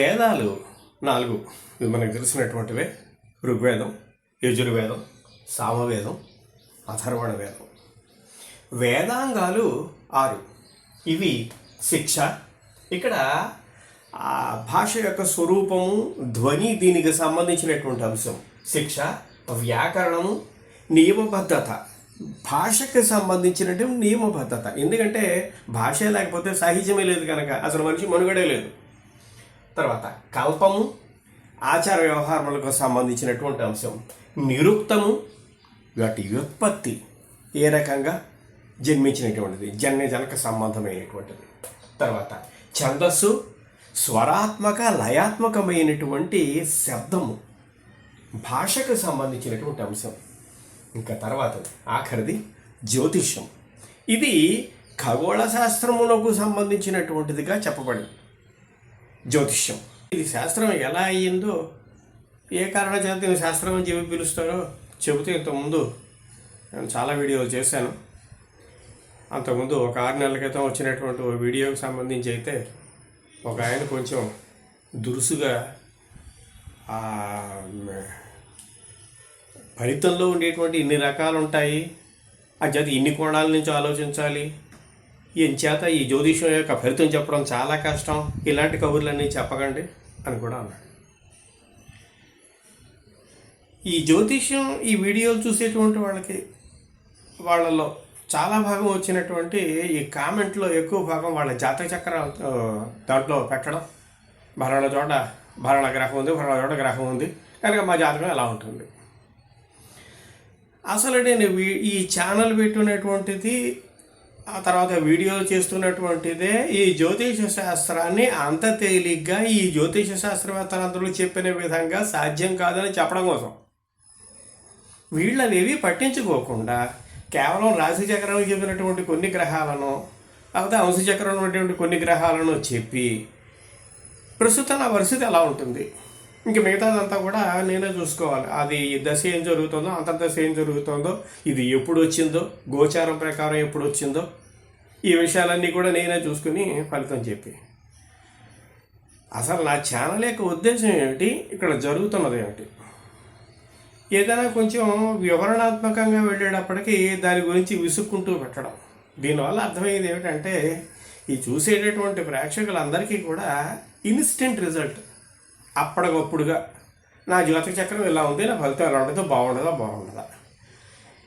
వేదాలు నాలుగు. ఇది మనకు తెలిసినటువంటివే. ఋగ్వేదం యజుర్వేదం సామవేదం అథర్వణ వేదం. వేదాంగాలు ఆరు. ఇవి శిక్ష. ఇక్కడ ఆ భాష యొక్క స్వరూపము ధ్వని దీనికి సంబంధించినటువంటి అంశం. శిక్ష వ్యాకరణము నియమబద్ధత. భాషకి సంబంధించినటువంటి నియమబద్ధత. ఎందుకంటే భాష లేకపోతే సాహిత్యమే లేదు కనుక. అసలు మనిషి మనుగడే లేదు. తర్వాత కల్పము ఆచార వ్యవహారములకు సంబంధించినటువంటి అంశం. నిరుక్తము వాటి వ్యుత్పత్తి ఏ రకంగా జన్మించినటువంటిది జన్య సంబంధమైనటువంటిది. తర్వాత ఛందస్సు స్వరాత్మక లయాత్మకమైనటువంటి శబ్దము భాషకు సంబంధించినటువంటి అంశం. ఇంకా తర్వాత ఆఖరిది జ్యోతిష్యం. ఇది ఖగోళ శాస్త్రములకు సంబంధించినటువంటిదిగా చెప్పబడింది. జ్యోతిష్యం. ఇది శాస్త్రం ఎలా అయ్యిందో ఏ కారణ చేత శాస్త్రం అని చెప్పి పిలుస్తారో చెబుతూ ఇంతకుముందు నేను చాలా వీడియోలు చేశాను. అంతకుముందు ఒక ఆరు నెలల క్రితం వచ్చినటువంటి వీడియోకి సంబంధించి అయితే ఒక ఆయన కొంచెం దురుసుగా ఫలితంలో ఉండేటువంటి ఇన్ని రకాలు ఉంటాయి ఆ ఇన్ని కోణాల నుంచి ఆలోచించాలి. చేత ఈ జ్యోతిషం యొక్క ఫలితం చెప్పడం చాలా కష్టం. ఇలాంటి కబుర్లన్నీ చెప్పకండి అని కూడా అన్నాడు. ఈ జ్యోతిష్యం ఈ వీడియోలు చూసేటువంటి వాళ్ళకి వాళ్ళలో చాలా భాగం వచ్చినటువంటి ఈ కామెంట్లో ఎక్కువ భాగం వాళ్ళ జాతక చక్రం దాంట్లో పెట్టడం. భరణ చోట భరణ గ్రహం ఉంది భరణ చోట గ్రహం ఉంది. కనుక మా జాతకం ఎలా ఉంటుంది? అసలు నేను వీ- ఈ ఛానల్ పెట్టినటువంటిది ఆ తర్వాత వీడియో చేస్తున్నటువంటిదే ఈ జ్యోతిష శాస్త్రాన్ని అంత తేలిగ్గా ఈ జ్యోతిష శాస్త్రవేత్తలందరూ చెప్పిన విధంగా సాధ్యం కాదని చెప్పడం కోసం. వీళ్ళనేవి పట్టించుకోకుండా కేవలం రాశి చక్రంలో చెప్పినటువంటి కొన్ని గ్రహాలను లేకపోతే అంశచక్రం ఉన్నటువంటి కొన్ని గ్రహాలను చెప్పి ప్రస్తుతం నా పరిస్థితి ఎలా ఉంటుంది. ఇంక మిగతాదంతా కూడా నేనే చూసుకోవాలి. అది దశ ఏం జరుగుతుందో అంతర్దశ దశ ఏం జరుగుతుందో ఇది ఎప్పుడు వచ్చిందో గోచారం ప్రకారం ఎప్పుడు వచ్చిందో ఈ విషయాలన్నీ కూడా నేనే చూసుకుని ఫలితం చెప్పి. అసలు నా ఛానల్ యొక్క ఉద్దేశం ఏమిటి? ఇక్కడ జరుగుతున్నది ఏమిటి? ఏదైనా కొంచెం వివరణాత్మకంగా వెళ్ళేటప్పటికీ దాని గురించి విసుక్కుంటూ పెట్టడం. దీనివల్ల అర్థమయ్యేది ఏమిటంటే ఈ చూసేటటువంటి ప్రేక్షకులందరికీ కూడా ఇన్స్టెంట్ రిజల్ట్ అప్పటికప్పుడుగా నా జ్యోతిక చక్రం ఇలా ఉంది నా ఫలితం ఎలా ఉంటుందో బాగుండదా బాగుండదా?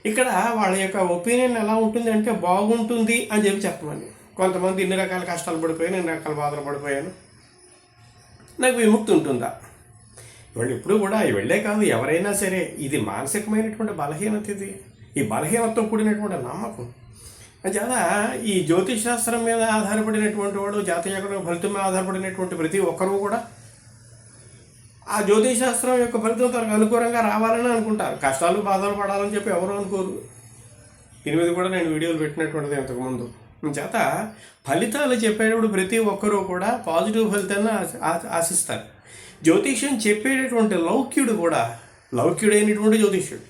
ఇక్కడ వాళ్ళ యొక్క ఒపీనియన్ ఎలా ఉంటుంది అంటే బాగుంటుంది అని చెప్పి చెప్పమని. కొంతమంది ఇన్ని రకాల కష్టాలు పడిపోయాను ఇన్ని రకాల బాధలు పడిపోయాను. నాకు విముక్తి ఉంటుందా? వాళ్ళు ఇప్పుడు కూడా వెళ్ళే కాదు ఎవరైనా సరే ఇది మానసికమైనటువంటి బలహీనత ఇది. ఈ బలహీనతతో కూడినటువంటి నమ్మకం. అంచేత ఈ జ్యోతిష్ శాస్త్రం మీద ఆధారపడినటువంటి వాడు జాతీయ ఫలితం మీద ఆధారపడినటువంటి ప్రతి ఒక్కరూ కూడా ఆ జ్యోతిషాస్త్రం యొక్క ఫలితం తనకు అనుకూలంగా రావాలని అనుకుంటారు. కష్టాలు బాధలు పడాలని చెప్పి ఎవరు అనుకోరు. దీని మీద కూడా నేను వీడియోలు పెట్టినటువంటిది ఇంతకుముందు. చేత ఫలితాలు చెప్పేటప్పుడు ప్రతి ఒక్కరూ కూడా పాజిటివ్ ఫలితాన్ని ఆశిస్తారు. జ్యోతిష్యం చెప్పేటటువంటి లౌక్యుడు కూడా లౌక్యుడైనటువంటి జ్యోతిష్యుడు.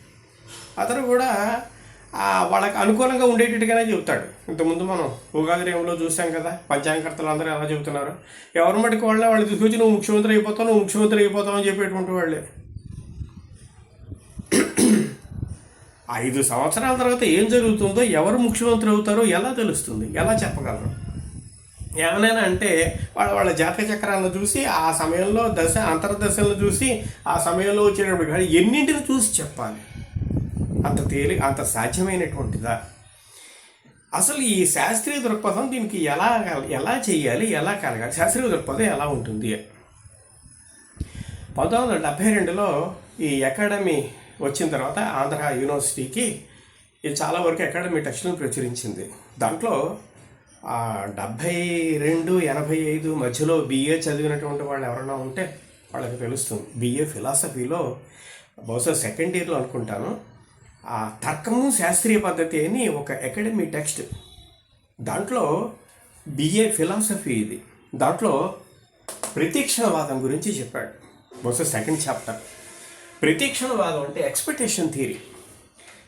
అతను కూడా వాళ్ళకి అనుకూలంగా ఉండేటట్టుగానే చెబుతాడు. ఇంతకుముందు మనం ఉగాది చూసాం కదా పంచాంగకర్తలు అందరూ ఎలా చెబుతున్నారు? ఎవరి మటుకు వాళ్ళే వాళ్ళు తీసుకొచ్చి నువ్వు ముఖ్యమంత్రి అయిపోతావు నువ్వు ముఖ్యమంత్రి అయిపోతావు అని చెప్పేటువంటి వాళ్ళే. ఐదు సంవత్సరాల తర్వాత ఏం జరుగుతుందో ఎవరు ముఖ్యమంత్రి అవుతారో ఎలా తెలుస్తుంది? ఎలా చెప్పగలరు ఏమైనా అంటే వాళ్ళ వాళ్ళ జాతక చక్రాలను చూసి ఆ సమయంలో దశ అంతర్దశలను చూసి ఆ సమయంలో వచ్చేటప్పుడు కానీ ఎన్నింటిని చూసి చెప్పాలి? అంత తేలి అంత సాధ్యమైనటువంటిదా? అసలు ఈ శాస్త్రీయ దృక్పథం దీనికి ఎలా ఎలా చేయాలి ఎలా కలగాలి? శాస్త్రీయ దృక్పథం ఎలా ఉంటుంది? పంతొమ్మిది వందల డెబ్భై రెండులో ఈ అకాడమీ వచ్చిన తర్వాత ఆంధ్ర యూనివర్సిటీకి ఇది చాలా వరకు అకాడమీ టెక్స్ట్లను ప్రచురించింది. దాంట్లో డెబ్భై రెండు ఎనభై ఐదు మధ్యలో బీఏ చదివినటువంటి వాళ్ళు ఎవరైనా ఉంటే వాళ్ళకి తెలుస్తుంది. బీఏ ఫిలాసఫీలో బహుశా సెకండ్ ఇయర్లో అనుకుంటాను. ఆ తర్కము శాస్త్రీయ పద్ధతి అని ఒక అకాడమీ టెక్స్ట్. దాంట్లో బిఏ ఫిలాసఫీ ఇది. దాంట్లో ప్రతీక్షణవాదం గురించి చెప్పాడు. బహుశా సెకండ్ చాప్టర్ ప్రతీక్షణవాదం అంటే ఎక్స్పెక్టేషన్ థియరీ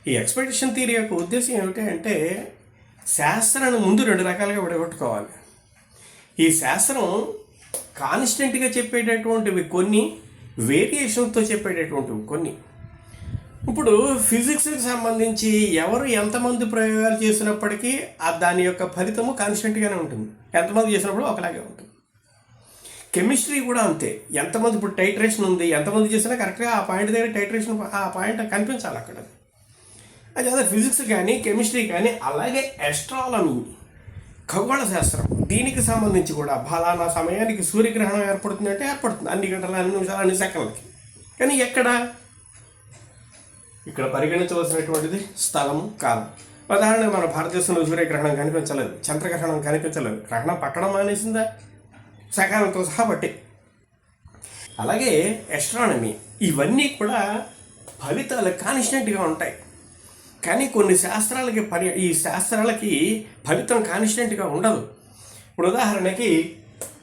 ఈ ఎక్స్పెక్టేషన్ థియరీ యొక్క ఉద్దేశం ఏమిటి అంటే శాస్త్రాన్ని ముందు రెండు రకాలుగా విడగొట్టుకోవాలి. ఈ శాస్త్రం కాన్స్టెంట్గా చెప్పేటటువంటివి కొన్ని వేరియేషన్తో చెప్పేటటువంటివి కొన్ని. ఇప్పుడు ఫిజిక్స్కి సంబంధించి ఎవరు ఎంతమంది ప్రయోగాలు చేసినప్పటికీ ఆ దాని యొక్క ఫలితము కాన్స్టెంట్గానే ఉంటుంది. ఎంతమంది చేసినప్పుడు ఒకలాగే ఉంటుంది. కెమిస్ట్రీ కూడా అంతే. ఎంతమంది ఇప్పుడు టైట్రేషన్ ఉంది ఎంతమంది చేసినా కరెక్ట్గా ఆ పాయింట్ దగ్గర టైట్రేషన్ ఆ పాయింట్ కనిపించాలి అక్కడ. అది అదే ఫిజిక్స్ కానీ కెమిస్ట్రీ కానీ అలాగే ఎస్ట్రాలమీ ఖగోళ శాస్త్రం. దీనికి సంబంధించి కూడా ఫలానా సమయానికి సూర్యగ్రహణం ఏర్పడుతుంది అంటే ఏర్పడుతుంది. అన్ని గంటల అన్ని నిమిషాలు అన్ని సెకండ్లకి. కానీ ఎక్కడ? ఇక్కడ పరిగణించవలసినటువంటిది స్థలము కాలం. ఉదాహరణ మన భారతదేశంలో సూర్యగ్రహణం కనిపించలేదు చంద్రగ్రహణం కనిపించలేదు. గ్రహణం పట్టడం మానేసిందా? సకాలంతో సహా బట్టి అలాగే ఎస్ట్రానమీ ఇవన్నీ కూడా ఫలితాలు కాన్స్టెంట్గా ఉంటాయి. కానీ కొన్ని శాస్త్రాలకి పరి ఈ శాస్త్రాలకి ఫలితం కాన్స్టెంట్గా ఉండదు. ఇప్పుడు ఉదాహరణకి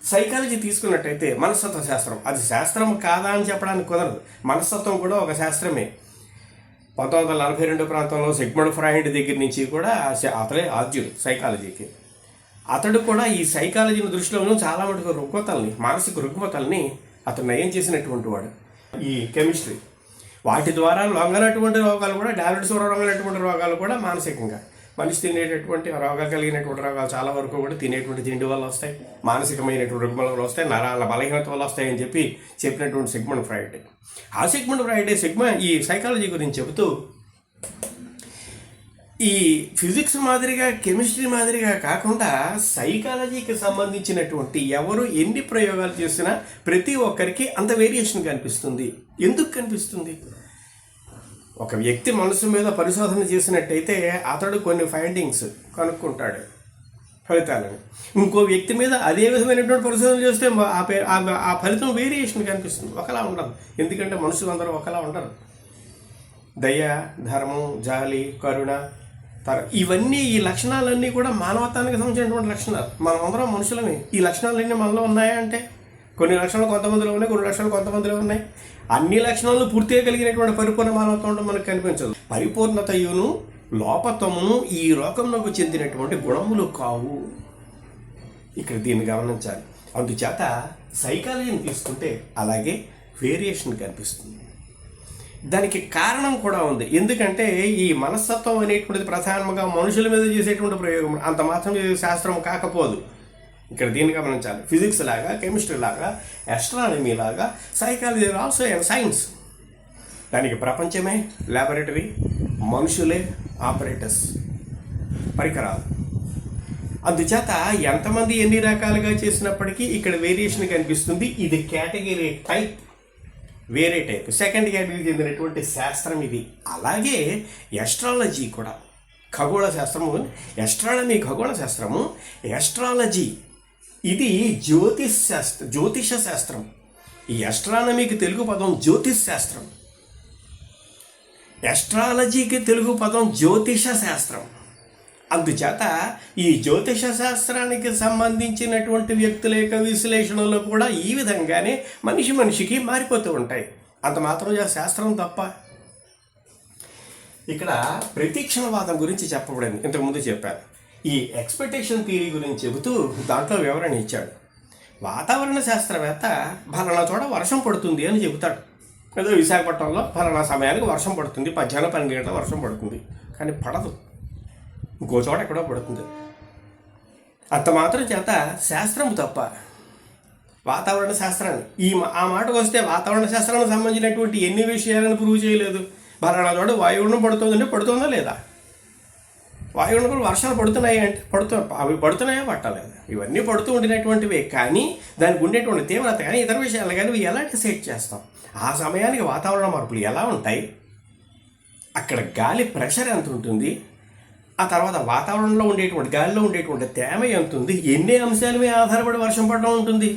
సైకాలజీ తీసుకున్నట్టయితే మనస్తత్వ శాస్త్రం. అది శాస్త్రం కాదా అని చెప్పడానికి కుదరదు. మనస్తత్వం కూడా ఒక శాస్త్రమే. పంతొమ్మిది వందల నలభై రెండు ప్రాంతంలో సిగ్మండ్ ఫ్రాయిడ్ దగ్గర నుంచి కూడా అతనే అతడే ఆద్యుడు సైకాలజీకి. అతడు కూడా ఈ సైకాలజీని దృష్టిలో చాలా మటుకు రుగ్మతల్ని మానసిక రుగ్మతల్ని అతను నయం చేసినటువంటి వాడు. ఈ కెమిస్ట్రీ. వాటి ద్వారా లొంగనటువంటి రోగాలు కూడా డయాబెటీస్ లొంగనటువంటి రోగాలు కూడా మానసికంగా. మనిషి తినేటటువంటి రోగాలు కలిగినటువంటి రోగాలు చాలా వరకు కూడా తినేటువంటి తిండి వల్ల వస్తాయి మానసికమైనటువంటి రుగ్మల వల్ల వస్తాయి నరాల బలహీనత వల్ల వస్తాయని చెప్పి చెప్పినటువంటి సిగ్మండ్ ఫ్రైడే ఆ సిగ్మండ్ ఫ్రైడే సిగ్మ ఈ సైకాలజీ గురించి చెబుతూ ఈ ఫిజిక్స్ మాదిరిగా కెమిస్ట్రీ మాదిరిగా కాకుండా సైకాలజీకి సంబంధించినటువంటి ఎవరు ఎన్ని ప్రయోగాలు చేసినా ప్రతి ఒక్కరికి అంత వేరియేషన్ కనిపిస్తుంది. ఎందుకు కనిపిస్తుంది? ఒక వ్యక్తి మనసు మీద పరిశోధన చేసినట్టయితే అతడు కొన్ని ఫైండింగ్స్ కనుక్కుంటాడు ఫలితాలను. ఇంకో వ్యక్తి మీద అదే విధమైనటువంటి పరిశోధన చేస్తే ఆ పే- ఆ- ఆ ఫలితం వేరియేషన్ కనిపిస్తుంది. ఒకలా ఉండదు. ఎందుకంటే మనుషులు అందరూ ఒకలా ఉండరు. దయ ధర్మం జాలి కరుణ తర ఇవన్నీ ఈ లక్షణాలన్నీ కూడా మానవత్వానికి సంబంధించినటువంటి లక్షణాలు. మనం అందరం మనుషులమే. ఈ లక్షణాలన్నీ మనలో ఉన్నాయా అంటే? కొన్ని లక్షణాలు కొంతమందిలో ఉన్నాయి కొన్ని లక్షణాలు కొంతమందిలో ఉన్నాయి. అన్ని లక్షణాలను పూర్తిగా కలిగినటువంటి పరిపూర్ణ మానవత్వం ఉండడం మనకు కనిపించదు. పరిపూర్ణతయును లోపత్వమును ఈ లోకంలోకి చెందినటువంటి గుణములు కావు. ఇక్కడ దీన్ని గమనించాలి. అందుచేత సైకాలజీని తీసుకుంటే అలాగే వేరియేషన్ కనిపిస్తుంది. దానికి కారణం కూడా ఉంది. ఎందుకంటే ఈ మనస్తత్వం అనేటువంటిది ప్రధానంగా మనుషుల మీద చేసేటువంటి ప్రయోగం. అంత మాత్రం శాస్త్రం కాకపోదు. ఇక్కడ దీన్ని గమనించాలి ఫిజిక్స్ లాగా కెమిస్ట్రీ లాగా ఎస్ట్రానమీ లాగా సైకాలజీ ఆల్సో సైన్స్ దానికి ప్రపంచమే ల్యాబొరేటరీ మనుషులే ఆపరేటర్స్ పరికరాలు. అందుచేత ఎంతమంది ఎన్ని రకాలుగా చేసినప్పటికీ ఇక్కడ వేరియేషన్ కనిపిస్తుంది. ఇది కేటగిరీ టైప్ వేరే టైప్ సెకండ్ కేటగిరీ చెందినటువంటి శాస్త్రం ఇది. అలాగే ఎస్ట్రాలజీ కూడా. ఖగోళ శాస్త్రము ఎస్ట్రాలజీ ఖగోళ శాస్త్రము ఎస్ట్రాలజీ ఇది జ్యోతిష్ శాస్త్ర జ్యోతిష శాస్త్రం. ఈ ఎస్ట్రానమీకి తెలుగు పదం జ్యోతిష్ శాస్త్రం. ఎస్ట్రాలజీకి తెలుగు పదం జ్యోతిష శాస్త్రం. అందుచేత ఈ జ్యోతిష శాస్త్రానికి సంబంధించినటువంటి వ్యక్తుల యొక్క విశ్లేషణలు కూడా ఈ విధంగానే మనిషి మనిషికి మారిపోతూ ఉంటాయి. అంత మాత్రం శాస్త్రం తప్ప. ఇక్కడ ప్రతీక్షణవాదం గురించి చెప్పబడింది. ఇంతకుముందు చెప్పాను. ఈ ఎక్స్పెక్టేషన్ థియరీ గురించి చెబుతూ దాంట్లో వివరణ ఇచ్చాడు. వాతావరణ శాస్త్రవేత్త ఫలానా చోట వర్షం పడుతుంది అని చెబుతాడు. ఏదో విశాఖపట్నంలో ఫలానా సమయానికి వర్షం పడుతుంది మధ్యాహ్నం పన్నెండు గంటల వర్షం పడుతుంది కానీ పడదు. ఇంకో చోట ఎక్కడో పడుతుంది. అంత మాత్రం చేత శాస్త్రం తప్ప వాతావరణ శాస్త్రాన్ని ఈ మా- ఆ మాటకు వస్తే వాతావరణ శాస్త్రానికి సంబంధించినటువంటి ఎన్ని విషయాలను ప్రూవ్ చేయలేదు? ఫలానా చోట వాయుగుండం పడుతుందంటే పడుతుందా లేదా? వాయుగుండం కూడా వర్షాలు పడుతున్నాయి అంటే పడుతు అవి పడుతున్నాయా పట్టలేదు? ఇవన్నీ పడుతూ ఉండినటువంటివే కానీ దానికి ఉండేటువంటి తీవ్రత కానీ ఇతర విషయాలు కానీ ఇవి ఎలా డిసైడ్ చేస్తాం? ఆ సమయానికి వాతావరణ మార్పులు ఎలా ఉంటాయి? అక్కడ గాలి ప్రెషర్ ఎంత ఉంటుంది? ఆ తర్వాత వాతావరణంలో ఉండేటువంటి గాలిలో ఉండేటువంటి తేమ ఎంత ఉంది? ఎన్ని అంశాల మీద ఆధారపడి వర్షం పడడం ఉంటుంది?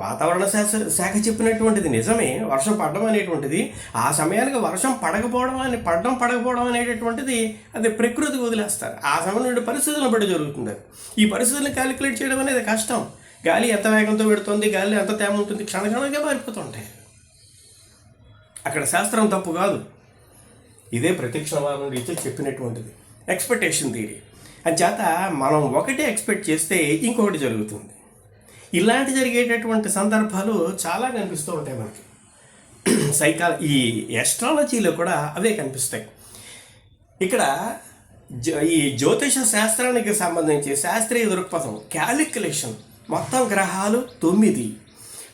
వాతావరణ శాఖ శాఖ చెప్పినటువంటిది నిజమే వర్షం పడడం అనేటువంటిది. ఆ సమయానికి వర్షం పడకపోవడం అని పడడం పడకపోవడం అనేటటువంటిది అది ప్రకృతికి వదిలేస్తారు. ఆ సమయంలో పరిస్థితులను బట్టి జరుగుతుంది ఈ పరిస్థితులను క్యాలిక్యులేట్ చేయడం అనేది కష్టం. గాలి ఎంత వేగంతో పెడుతుంది గాలి ఎంత తేమ ఉంటుంది క్షణక్షణంగా మారిపోతుంటాయి. అక్కడ శాస్త్రం తప్పు కాదు. ఇదే ప్రత్యక్షవాదం రీత్యా చెప్పినటువంటిది. ఎక్స్పెక్టేషన్ థియరీ అంచేత మనం ఒకటే ఎక్స్పెక్ట్ చేస్తే ఇంకొకటి జరుగుతుంది. ఇలాంటి జరిగేటటువంటి సందర్భాలు చాలా కనిపిస్తూ ఉంటాయి మనకి. సైకా ఈ ఎస్ట్రాలజీలో కూడా అవే కనిపిస్తాయి. ఇక్కడ జ- ఈ జ్యోతిష శాస్త్రానికి సంబంధించి శాస్త్రీయ దృక్పథం క్యాలిక్యులేషన్ మొత్తం గ్రహాలు తొమ్మిది.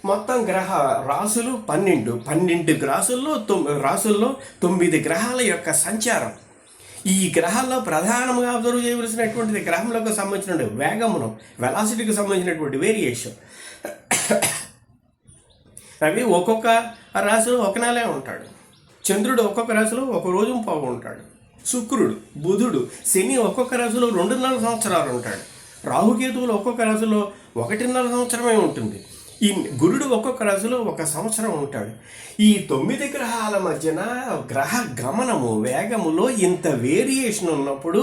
మొత్తం గ్రహ రాసులు పన్నెండు. పన్నెండు రాసుల్లో తొమ్మిది రాసుల్లో తొమ్మిది గ్రహాల యొక్క సంచారం. ఈ గ్రహాల్లో ప్రధానంగా అబ్జర్వ్ చేయవలసినటువంటిది గ్రహంలోకి సంబంధించిన వేగమును వెలాసిటీకి సంబంధించినటువంటి వేరియేషన్ రవి ఒక్కొక్క రాశిలో ఒకనాలే ఉంటాడు. చంద్రుడు ఒక్కొక్క రాశిలో ఒక రోజు పావు ఉంటాడు. శుక్రుడు బుధుడు శని ఒక్కొక్క రాశిలో రెండున్నర సంవత్సరాలు ఉంటాడు. రాహుకేతువులు ఒక్కొక్క రాశిలో ఒకటిన్నర సంవత్సరమే ఉంటుంది. ఈ గురుడు ఒక్కొక్క రాజులో ఒక సంవత్సరం ఉంటాడు. ఈ తొమ్మిది గ్రహాల మధ్యన గ్రహ గమనము వేగములో ఇంత వేరియేషన్ ఉన్నప్పుడు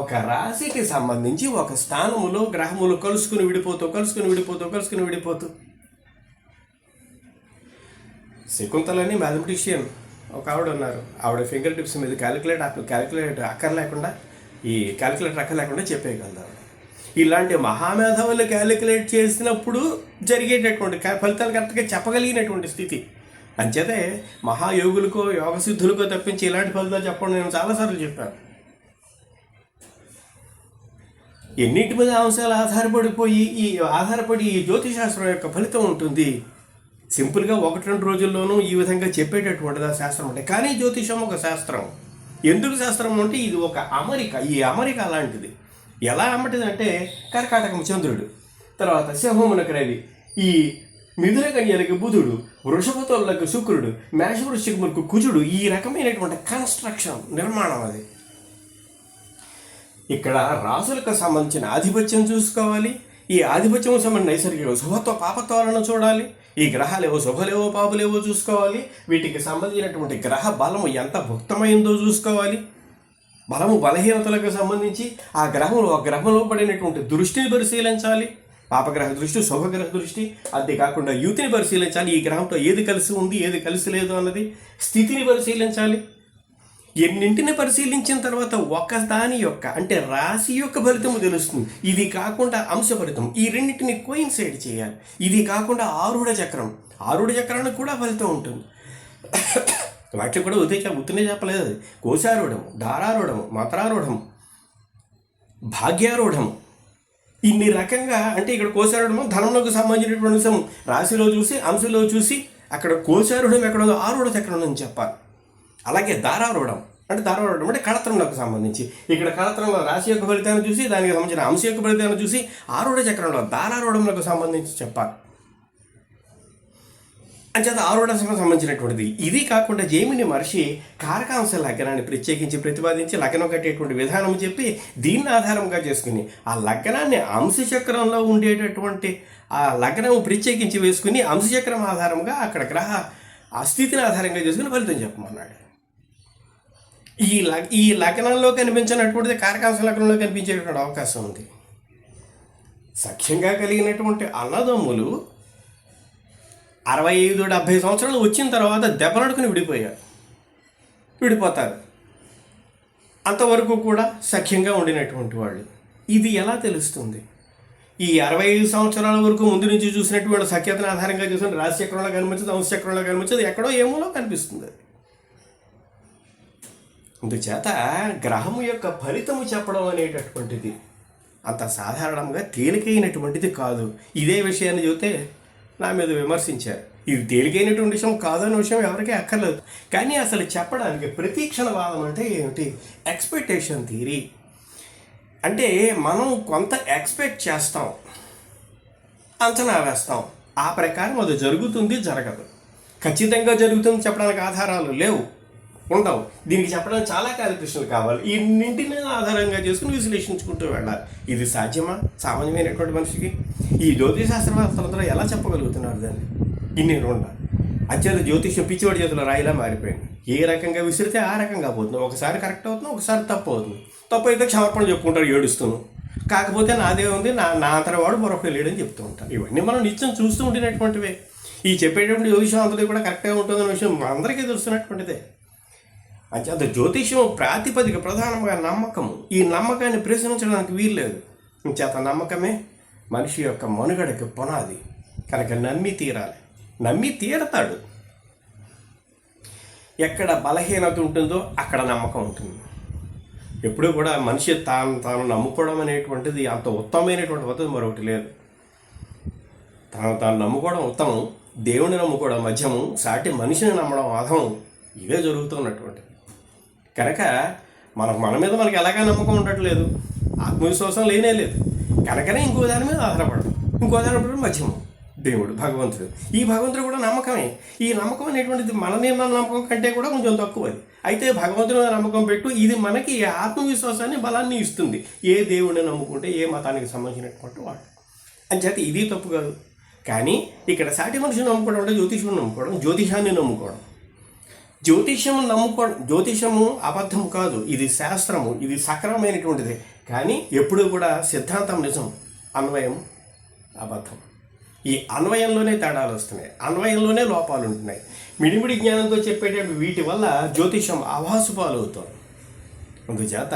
ఒక రాశికి సంబంధించి ఒక స్థానములో గ్రహములు కలుసుకుని విడిపోతూ కలుసుకుని విడిపోతూ కలుసుకుని విడిపోతూ. శకుంతలని మ్యాథమెటిషియన్ ఒక ఆవిడ ఉన్నారు. ఆవిడ ఫింగర్ టిప్స్ మీద క్యాలిక్యులేట్ క్యాలిక్యులేట్ అక్కర్లేకుండా ఈ క్యాలిక్యులేటర్ అక్కర్లేకుండా చెప్పేయగలదు ఆవిడ ఇలాంటి మహామేధవులు క్యాలిక్యులేట్ చేసినప్పుడు జరిగేటటువంటి ఫలితాలు కరెక్ట్గా చెప్పగలిగినటువంటి స్థితి. అంచేతే మహాయోగులకో యోగసిద్ధులకో తప్పించి ఇలాంటి ఫలితాలు చెప్పడం నేను చాలాసార్లు చెప్పాను. ఎన్నిటి మీద అంశాలు ఆధారపడిపోయి ఈ ఆధారపడి ఈ జ్యోతిశాస్త్రం యొక్క ఫలితం ఉంటుంది? సింపుల్గా ఒకటి రెండు రోజుల్లోనూ ఈ విధంగా చెప్పేటటువంటిది ఆ శాస్త్రం అంటే కానీ జ్యోతిషం ఒక శాస్త్రం. ఎందుకు శాస్త్రం అంటే ఇది ఒక అమరిక ఈ అమరిక అలాంటిది. ఎలా అమ్మటిది అంటే కర్కాటకం చంద్రుడు తర్వాత సింహమునకు రవి ఈ మిథున కన్యలకు బుధుడు వృషభతులకు శుక్రుడు మేషవృశ్చికములకు కుజుడు ఈ రకమైనటువంటి కన్స్ట్రక్షన్ నిర్మాణం అది. ఇక్కడ రాసులకు సంబంధించిన ఆధిపత్యం చూసుకోవాలి ఈ ఆధిపత్యం సంబంధించిన నైసర్గిక శుభత్వ పాపత్వాలను చూడాలి ఈ గ్రహాలేవో శుభలేవో పాపలేవో చూసుకోవాలి వీటికి సంబంధించినటువంటి గ్రహ బలము ఎంత భుక్తమైందో చూసుకోవాలి బలము బలహీనతలకు సంబంధించి ఆ గ్రహంలో ఆ గ్రహంలో పడినటువంటి దృష్టిని పరిశీలించాలి. పాపగ్రహ దృష్టి శుభగ్రహ దృష్టి అంతేకాకుండా యువతిని పరిశీలించాలి. ఈ గ్రహంతో ఏది కలిసి ఉంది ఏది కలిసి లేదు అన్నది స్థితిని పరిశీలించాలి. ఎన్నింటిని పరిశీలించిన తర్వాత ఒక దాని యొక్క అంటే రాశి యొక్క ఫలితము తెలుస్తుంది. ఇది కాకుండా అంశ ఫలితం ఈ రెండింటిని కోయిన్సైడ్ చేయాలి. ఇది కాకుండా ఆరుడ చక్రం. ఆరుడ చక్రానికి కూడా ఫలితం ఉంటుంది. వాటికి కూడా ఉదయ ఉత్తనే చెప్పలేదు అది. కోశారూఢము దారారూఢము మతరారూఢము భాగ్యారూఢము. ఇన్ని రకంగా అంటే ఇక్కడ కోశారూఢము ధనంలోకి సంబంధించినటువంటి అంశం రాశిలో చూసి అంశలో చూసి అక్కడ కోశారూఢం ఎక్కడ ఉందో ఆరుడ చక్రం ఉందని చెప్పాలి. అలాగే దారారూఢం అంటే దారారూఢం అంటే కళత్రంలోకి సంబంధించి. ఇక్కడ కళత్రంలో రాశి యొక్క ఫలితాన్ని చూసి దానికి సంబంధించిన అంశ యొక్క ఫలితాన్ని చూసి ఆరుడ చక్రంలో దారారూఢంలోకి సంబంధించి చెప్పాలి. అంచేత ఆరుడాశకు సంబంధించినటువంటిది. ఇది కాకుండా జైమిని మహర్షి కారకాంశ లగ్నాన్ని ప్రత్యేకించి ప్రతిపాదించి లగ్నం కట్టేటువంటి విధానం చెప్పి దీన్ని ఆధారంగా చేసుకుని ఆ లగ్నాన్ని అంశచక్రంలో ఉండేటటువంటి ఆ లగ్నం ప్రత్యేకించి వేసుకుని అంశచక్రం ఆధారంగా అక్కడ గ్రహ ఆ స్థితిని ఆధారంగా చేసుకుని ఫలితం చెప్పమన్నాడు. ఈ లగ్ ఈ లగ్నంలో కనిపించినటువంటిది కారకాంశ లగ్నంలో కనిపించేటువంటి అవకాశం ఉంది. సఖ్యంగా కలిగినటువంటి అన్నదమ్ములు అరవై ఐదు డెబ్భై సంవత్సరాలు వచ్చిన తర్వాత దెబ్బలాడుకుని విడిపోయారు. విడిపోతారు. అంతవరకు కూడా సఖ్యంగా ఉండినటువంటి వాళ్ళు. ఇది ఎలా తెలుస్తుంది? ఈ అరవై ఐదు సంవత్సరాల వరకు ముందు నుంచి చూసినటువంటి సఖ్యతను ఆధారంగా చూసిన రాశిచక్రంలో కనిపించదు అంశచక్రంలో కనిపించదు ఎక్కడో ఏమోలో కనిపిస్తుంది. అందుచేత గ్రహము యొక్క ఫలితము చెప్పడం అనేటటువంటిది అంత సాధారణంగా తేలికైనటువంటిది కాదు. ఇదే విషయాన్ని చూస్తే నా మీద విమర్శించారు. ఇది తేలికైనటువంటి విషయం కాదనే విషయం ఎవరికీ అక్కర్లేదు. కానీ అసలు చెప్పడానికి ప్రతీక్షణవాదం అంటే ఏమిటి? ఎక్స్పెక్టేషన్ థీరీ అంటే మనం కొంత ఎక్స్పెక్ట్ చేస్తాం. అంచనా వేస్తాం. ఆ ప్రకారం అది జరుగుతుంది జరగదు. ఖచ్చితంగా జరుగుతుంది చెప్పడానికి ఆధారాలు లేవు. ఉండవు. దీనికి చెప్పడానికి చాలా క్యాలిక్యులేషన్లు కావాలి. ఇన్నింటిని ఆధారంగా చేసుకుని విశ్లేషించుకుంటూ వెళ్ళాలి. ఇది సాధ్యమా? సామాన్యమైనటువంటి మనిషికి. ఈ జ్యోతిశాస్త్రవేత్తలందరూ ఎలా చెప్పగలుగుతున్నారు దాన్ని? ఇన్ని ఉండాలి అత్యంత జ్యోతిష్యం పిచ్చివాడి చేతిలో రాయిలా మారిపోయింది. ఏ రకంగా విసిరితే ఆ రకంగా పోతుంది. ఒకసారి కరెక్ట్ అవుతుంది ఒకసారి తప్పు అవుతుంది. తప్పు అయితే క్షమాపణ చెప్పుకుంటారు ఏడుస్తున్నాను కాకపోతే నాదే ఉంది నా నా అంతరవాడు వాడు మరొకటి లేడని చెప్తూ ఉంటారు. ఇవన్నీ మనం నిత్యం చూస్తూ ఉండేటటువంటివే ఈ చెప్పేటప్పుడు జ్యోతిషం అంతది కూడా కరెక్ట్గా ఉంటుందనే విషయం అందరికీ తెలుస్తున్నటువంటిదే. అంచేత జ్యోతిష్యం ప్రాతిపదిక ప్రధానంగా నమ్మకము. ఈ నమ్మకాన్ని ప్రశ్నించడానికి వీల్లేదు. చేత నమ్మకమే మనిషి యొక్క మనుగడకి పునాది. కనుక నమ్మి తీరాలి. నమ్మి తీరతాడు. ఎక్కడ బలహీనత ఉంటుందో అక్కడ నమ్మకం ఉంటుంది. ఎప్పుడూ కూడా మనిషి తాను తాను నమ్ముకోవడం అనేటువంటిది అంత ఉత్తమమైనటువంటి పద్ధతి మరొకటి లేదు. తాను తాను నమ్ముకోవడం ఉత్తమం దేవుని నమ్ముకోవడం మధ్యము సాటి మనిషిని నమ్మడం అధమం ఇవే జరుగుతున్నటువంటి కనుక మనకు మన మీద మనకి ఎలాగా నమ్మకం ఉండట్లేదు. ఆత్మవిశ్వాసం లేనే లేదు. కనుకనే ఇంకో దాని మీద ఆధారపడడం ఇంకో దాని మీద మధ్యము. దేవుడు భగవంతుడు. ఈ భగవంతుడు కూడా నమ్మకమే. ఈ నమ్మకం అనేటువంటిది మన మీద నమ్మకం కంటే కూడా కొంచెం తక్కువది. అయితే భగవంతుని మీద నమ్మకం పెట్టు ఇది మనకి ఆత్మవిశ్వాసాన్ని బలాన్ని ఇస్తుంది. ఏ దేవుడిని నమ్ముకుంటే ఏ మతానికి సంబంధించినటువంటి వాడు. అని చేత ఇది తప్పు కాదు. కానీ ఇక్కడ సాటి మనిషిని నమ్ముకోవడం అంటే జ్యోతిషుని నమ్ముకోవడం జ్యోతిషాన్ని నమ్ముకోవడం. జ్యోతిషము నమ్ముకో జ్యోతిషము అబద్ధం కాదు. ఇది శాస్త్రము. ఇది సక్రమమైనటువంటిది కానీ ఎప్పుడూ కూడా సిద్ధాంతం నిజం. అన్వయం అబద్ధం. ఈ అన్వయంలోనే తేడాలు వస్తున్నాయి. అన్వయంలోనే లోపాలు ఉంటున్నాయి మిడిమిడి జ్ఞానంతో చెప్పేటప్పుడు వీటి వల్ల జ్యోతిషం అవాసుపాలు పాలవుతోంది అందుచేత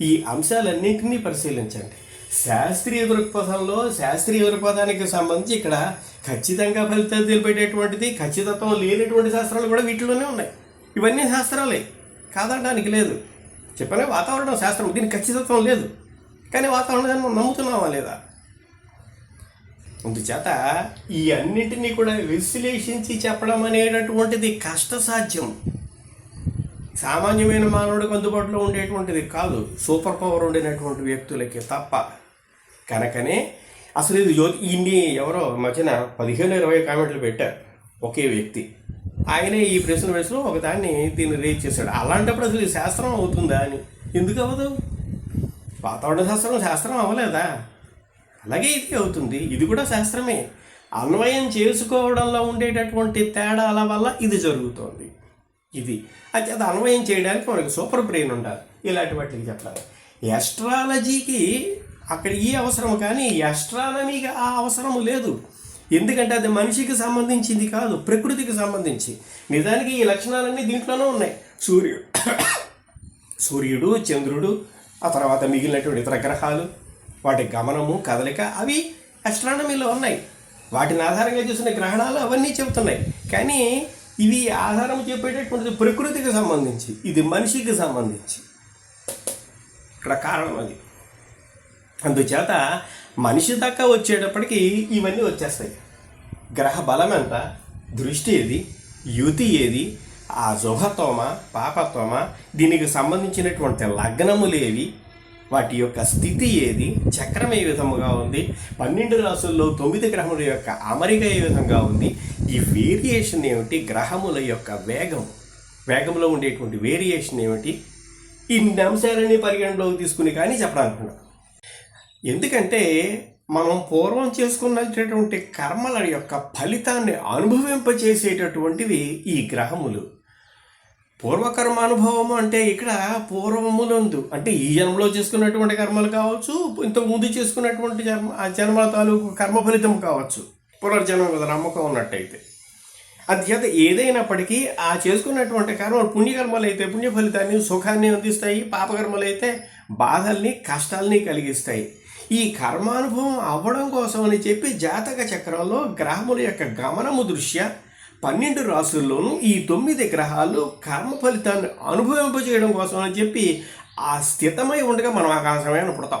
ఈ అంశాలన్నింటినీ పరిశీలించండి. శాస్త్రీయ దృక్పథంలో శాస్త్రీయ దృక్పథానికి సంబంధించి ఇక్కడ ఖచ్చితంగా ఫలితాలు తెలిపేటటువంటిది ఖచ్చితత్వం లేనటువంటి శాస్త్రాలు కూడా వీటిలోనే ఉన్నాయి. ఇవన్నీ శాస్త్రాలే. కాదనడానికి లేదు. చెప్పనే వాతావరణం శాస్త్రం. దీనికి ఖచ్చితత్వం లేదు. కానీ వాతావరణాన్ని మనం నమ్ముతున్నామా లేదా? అందుచేత ఈ అన్నింటినీ కూడా విశ్లేషించి చెప్పడం అనేటటువంటిది కష్టసాధ్యం. సామాన్యమైన మానవుడికి అందుబాటులో ఉండేటువంటిది కాదు. సూపర్ పవర్ ఉండినటువంటి వ్యక్తులకి తప్ప. కనుకనే. అసలు ఇది జ్యోతి ఇన్ని ఎవరో మధ్యన పదిహేను ఇరవై కామెంట్లు పెట్టారు ఒకే వ్యక్తి. ఆయనే ఈ ప్రశ్న వేసిన ఒక దాన్ని దీన్ని రేజ్ చేశాడు. అలాంటప్పుడు అసలు శాస్త్రం అవుతుందా అని. ఎందుకు అవ్వదు? వాతావరణ శాస్త్రం శాస్త్రం అవ్వలేదా? అలాగే ఇది అవుతుంది. ఇది కూడా శాస్త్రమే. అన్వయం చేసుకోవడంలో ఉండేటటువంటి తేడాల వల్ల ఇది జరుగుతోంది. ఇది. అది అది అన్వయం చేయడానికి మనకి సూపర్ బ్రెయిన్ ఉండాలి. ఇలాంటి వాటికి చెప్పాలి. ఎస్ట్రాలజీకి అక్కడ ఈ అవసరం కానీ అస్ట్రానమీగా ఆ అవసరం లేదు. ఎందుకంటే అది మనిషికి సంబంధించింది కాదు ప్రకృతికి సంబంధించి. నిజానికి ఈ లక్షణాలన్నీ దీంట్లోనే ఉన్నాయి. సూర్యుడు సూర్యుడు చంద్రుడు ఆ తర్వాత మిగిలినటువంటి ఇతర గ్రహాలు వాటి గమనము కదలిక అవి అస్ట్రానమీలో ఉన్నాయి. వాటిని ఆధారంగా చూసిన గ్రహణాలు అవన్నీ చెబుతున్నాయి. కానీ ఇవి ఆధారం చెప్పేటటువంటిది ప్రకృతికి సంబంధించి ఇది మనిషికి సంబంధించి. ఇక్కడ కారణం అది. అందుచేత మనిషి దాకా వచ్చేటప్పటికి ఇవన్నీ వచ్చేస్తాయి. గ్రహ బలం ఎంత? దృష్టి ఏది? యుతి ఏది? ఆ శుభత్వమ పాపత్వమ దీనికి సంబంధించినటువంటి లగ్నములు ఏవి? వాటి యొక్క స్థితి ఏది? చక్రం ఏ విధముగా ఉంది? పన్నెండు రాసుల్లో తొమ్మిది గ్రహముల యొక్క అమరిక ఏ విధంగా ఉంది? ఈ వేరియేషన్ ఏమిటి? గ్రహముల యొక్క వేగం. వేగంలో ఉండేటువంటి వేరియేషన్ ఏమిటి? ఇన్ని అంశాలని పరిగణలోకి తీసుకుని కానీ చెప్పడానుకున్నాను ఎందుకంటే మనం పూర్వం చేసుకున్నటువంటి కర్మల యొక్క ఫలితాన్ని అనుభవింపచేసేటటువంటివి ఈ గ్రహములు. పూర్వకర్మ అనుభవము అంటే ఇక్కడ పూర్వములందు అంటే ఈ జన్మలో చేసుకున్నటువంటి కర్మలు కావచ్చు ఇంతకు ముందు చేసుకున్నటువంటి జన్మ ఆ జన్మల తాలూకు కర్మ ఫలితం కావచ్చు. పునర్జన్మ మీద నమ్మకం ఉన్నట్టయితే. అందుచేత ఏదైనప్పటికీ ఆ చేసుకున్నటువంటి కర్మలు పుణ్యకర్మలు అయితే పుణ్య ఫలితాన్ని సుఖాన్ని అందిస్తాయి పాపకర్మలు అయితే బాధల్ని కష్టాల్ని కలిగిస్తాయి. ఈ కర్మానుభవం అవ్వడం కోసం అని చెప్పి జాతక చక్రంలో గ్రహముల యొక్క గమనము దృష్ట్యా పన్నెండు రాసుల్లోనూ ఈ తొమ్మిది గ్రహాలు కర్మ ఫలితాన్ని అనుభవింపజేయడం కోసం అని చెప్పి ఆ స్థితమై ఉండగా మనం ఆకాశమైన పుడతాం.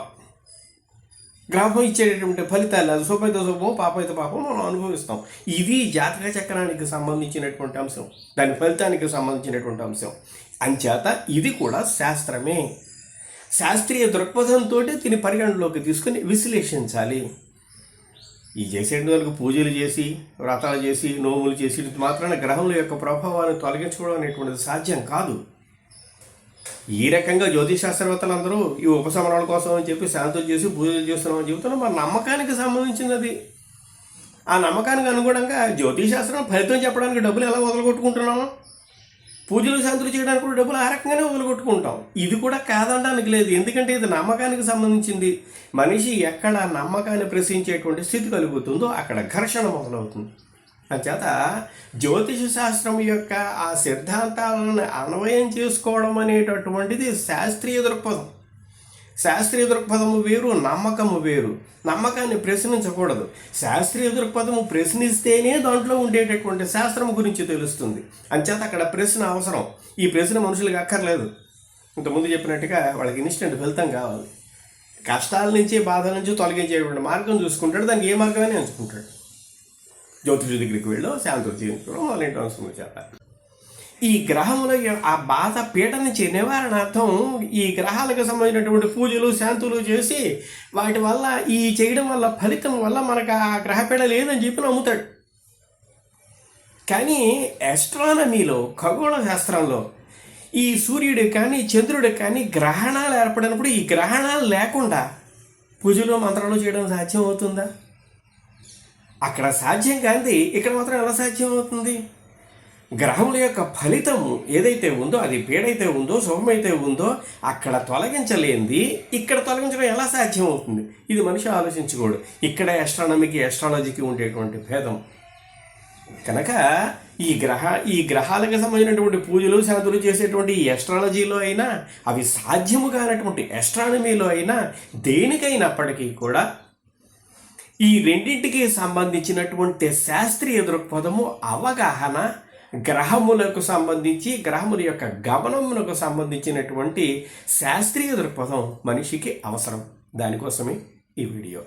గ్రహం ఇచ్చేటటువంటి ఫలితాలు అది శుభైత శుభం పాపైతే పాపం మనం అనుభవిస్తాం. ఇది జాతక చక్రానికి సంబంధించినటువంటి అంశం. దాని ఫలితానికి సంబంధించినటువంటి అంశం. అంచేత ఇది కూడా శాస్త్రమే. శాస్త్రీయ దృక్పథంతో దీన్ని పరిగణలోకి తీసుకుని విశ్లేషించాలి. ఈ చేసేటి వాళ్ళకి పూజలు చేసి వ్రతాలు చేసి నోములు చేసి ఇది మాత్రాన గ్రహముల యొక్క ప్రభావాన్ని తొలగించుకోవడం అనేటువంటిది సాధ్యం కాదు. ఈ రకంగా జ్యోతిష్ శాస్త్రవేత్తలందరూ ఈ ఉపశమనాల కోసం అని చెప్పి శాంతం చేసి పూజలు చేస్తున్నామని చెబుతున్నాం మన నమ్మకానికి సంబంధించినది. ఆ నమ్మకానికి అనుగుణంగా జ్యోతిష్ శాస్త్రం ఫలితం చెప్పడానికి డబ్బులు ఎలా వదలగొట్టుకుంటున్నాము? పూజలు శాంతులు చేయడానికి కూడా డబ్బులు ఆ రకంగానే వదిలికొట్టుకుంటాం ఇది కూడా కాదనడానికి లేదు. ఎందుకంటే ఇది నమ్మకానికి సంబంధించింది. మనిషి ఎక్కడ నమ్మకాన్ని ప్రశ్నించేటువంటి స్థితి కలుగుతుందో అక్కడ ఘర్షణ మొదలవుతుంది. అంచేత జ్యోతిష శాస్త్రం యొక్క ఆ సిద్ధాంతాలను అన్వయం చేసుకోవడం అనేటటువంటిది శాస్త్రీయ దృక్పథం. శాస్త్రీయ దృక్పథము వేరు నమ్మకము వేరు. నమ్మకాన్ని ప్రశ్నించకూడదు. శాస్త్రీయ దృక్పథము ప్రశ్నిస్తేనే దాంట్లో ఉండేటటువంటి శాస్త్రం గురించి తెలుస్తుంది. అంచేత అక్కడ ప్రశ్న అవసరం. ఈ ప్రశ్న మనుషులకు అక్కర్లేదు. ఇంతకుముందు చెప్పినట్టుగా వాళ్ళకి ఇన్స్టెంట్ ఫలితం కావాలి. కష్టాల నుంచి బాధల నుంచి తొలగించేటువంటి మార్గం చూసుకుంటాడు. దానికి ఏ మార్గమైనా ఎంచుకుంటాడు. జ్యోతిష దగ్గరికి వెళ్ళు శాంతి వాళ్ళ ఏంటో అవసరం చెప్పాలి ఈ గ్రహముల ఆ బాధ పీడ నుంచి నివారణార్థం ఈ గ్రహాలకు సంబంధించినటువంటి పూజలు శాంతులు చేసి వాటి వల్ల ఈ చేయడం వల్ల ఫలితం వల్ల మనకు ఆ గ్రహ పీడ లేదని చెప్పి నమ్ముతాడు. కానీ ఆస్ట్రానమీలో ఖగోళ శాస్త్రంలో ఈ సూర్యుడు కానీ చంద్రుడు కానీ గ్రహణాలు ఏర్పడినప్పుడు ఈ గ్రహణాలు లేకుండా పూజలు మంత్రాలు చేయడం సాధ్యం అవుతుందా? అక్కడ సాధ్యం కాంది ఇక్కడ మాత్రం ఎలా సాధ్యం అవుతుంది? గ్రహముల యొక్క ఫలితము ఏదైతే ఉందో అది పీడైతే ఉందో శుభమైతే ఉందో అక్కడ తొలగించలేంది. ఇక్కడ తొలగించడం ఎలా సాధ్యం అవుతుంది ఇది మనిషి ఆలోచించకూడదు ఇక్కడ ఎస్ట్రానమీకి ఎస్ట్రాలజీకి ఉండేటువంటి భేదం. కనుక ఈ గ్రహ ఈ గ్రహాలకు సంబంధించినటువంటి పూజలు శాంతులు చేసేటువంటి ఎస్ట్రాలజీలో అయినా అవి సాధ్యము కానటువంటి ఎస్ట్రానమీలో అయినా దేనికైనప్పటికీ కూడా ఈ రెండింటికి సంబంధించినటువంటి శాస్త్రీయ దృక్పథము అవగాహన గ్రహములకు సంబంధించి గ్రహముల యొక్క గమనమునకు సంబంధించినటువంటి శాస్త్రీయ దృక్పథం మనిషికి అవసరం. దానికోసమే ఈ వీడియో.